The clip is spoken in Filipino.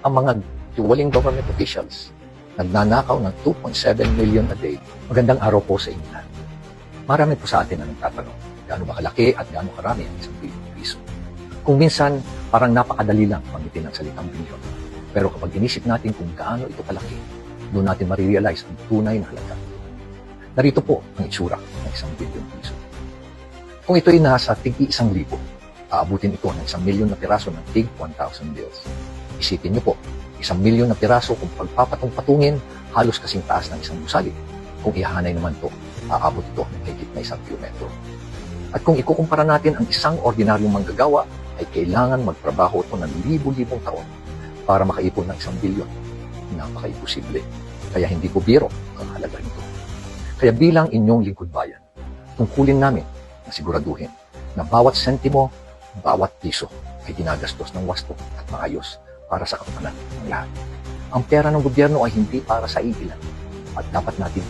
ang mga tiwaling government officials nagnanakaw ng 2.7 million a day. Magandang araw po sa inyo lahat. Marami po sa atin ang nagtatanong, gaano ba kalaki at gaano karami ang isang bilyong piso. Kung minsan, parang napakadali lang pangitin ang salitang bilyon. Pero kapag inisip natin kung gaano ito kalaki, doon natin marirealize ang tunay na halaga. Narito po ang itsura ng isang bilyong piso. Kung ito'y nasa tig isang libo, aabutin ito ng isang milyon na piraso ng tig 1,000 bills. Isipin niyo po, isang milyon na piraso kung pagpapatong-patungin, halos kasing taas ng isang gusali. Kung ihahanay naman to, aabot ito ng higit na isang kilometro. At kung ikukumpara natin ang isang ordinaryong manggagawa, ay kailangan magtrabaho ito ng libo-libong taon para makaipon ng isang bilyon. Napaka-imposible. Kaya hindi ko biro ang halaga nito. Kaya bilang inyong lingkod bayan, tungkulin namin na siguraduhin na bawat sentimo, bawat piso ay ginagastos ng wasto at maayos para sa kapakanan ng lahat. Ang pera ng gobyerno ay hindi para sa iilan at dapat natin